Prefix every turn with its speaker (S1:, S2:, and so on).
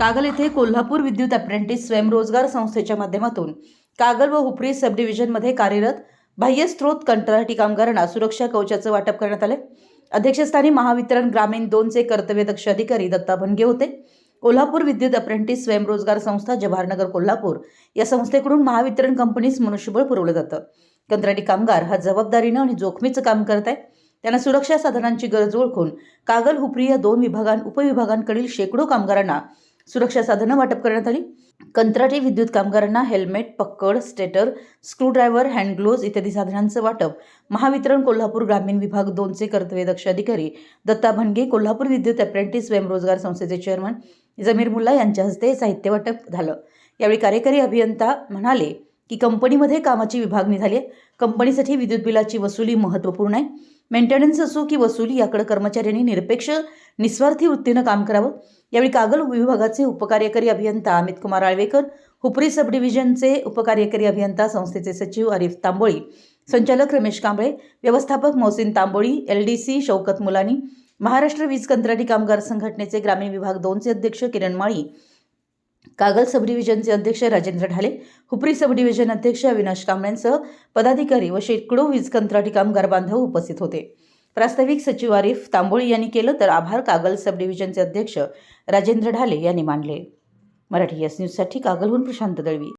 S1: कागल येथे कोल्हापूर विद्युत अप्रेंटिस स्वयंरोजगार संस्थेच्या माध्यमातून कागल व हुपरी सब डिव्हिजनमध्ये कार्यरत बाह्य स्त्रोत कंत्राटी कामगारांना सुरक्षा कवचाचं वाटप करण्यात आले अध्यक्षस्थानी महावितरण ग्रामीण दोनचे कर्तव्यदक्ष अधिकारी दत्ता भनगे होते. कोल्हापूर विद्युत अप्रेंटिस स्वयंरोजगार संस्था जवाहरनगर कोल्हापूर या संस्थेकडून महावितरण कंपनीस मनुष्यबळ पुरवलं जातं. कंत्राटी कामगार हा जबाबदारीनं आणि जोखमीचं काम करत आहे. त्यांना सुरक्षा साधनांची गरज ओळखून कागल हुपरी या दोन विभागां उपविभागांकडील शेकडो कामगारांना सुरक्षा साधनं वाटप करण्यात आली. कंत्राटी विद्युत कामगारांना हेल्मेट पक्कड स्टेटर स्क्रूड्रायव्हर हँडग्लोव्ज इत्यादी साधनांचं वाटप. महावितरण कोल्हापूर ग्रामीण विभाग दोनचे कर्तव्यदक्ष अधिकारी. दत्ता भनगे कोल्हापूर विद्युत अप्रेंटिस स्वयंरोजगार संस्थेचे चेअरमन जमीर मुल्ला यांच्या हस्ते साहित्य वाटप झालं. यावेळी कार्यकारी अभियंता म्हणाले की कंपनीमध्ये कामाची विभागणी झाली आहे. कंपनीसाठी विद्युत बिलाची वसुली महत्त्वपूर्ण आहे. मेंटेनन्स असो की वसुली याकडे कर्मचाऱ्यांनी निरपेक्ष निस्वार्थी वृत्तीनं काम करावं. यावेळी कागल विभागाचे उपकार्यकारी अभियंता अमित कुमार आळवेकर हुपरी सब डिव्हिजनचे उपकार्यकारी अभियंता संस्थेचे सचिव आरिफ तांबोळी संचालक रमेश कांबळे व्यवस्थापक Mohsin Tamboli L D C Shaukat Mulani Maharashtra वीज कंत्राटी कामगार संघटनेचे ग्रामीण विभाग दोनचे अध्यक्ष किरण माळी कागल सब डिव्हिजनचे अध्यक्ष राजेंद्र ढाले हुपरी सब डिव्हिजन अध्यक्ष अविनाश कांबळेंसह पदाधिकारी व शेकडो वीज कंत्राटी कामगार बांधव उपस्थित होते. प्रास्ताविक सचिव आरिफ तांबोळी यांनी केलं तर आभार कागल सब डिव्हिजनचे अध्यक्ष राजेंद्र ढाले यांनी मानले. मराठी एस न्यूजसाठी कागलहून प्रशांत दळवी.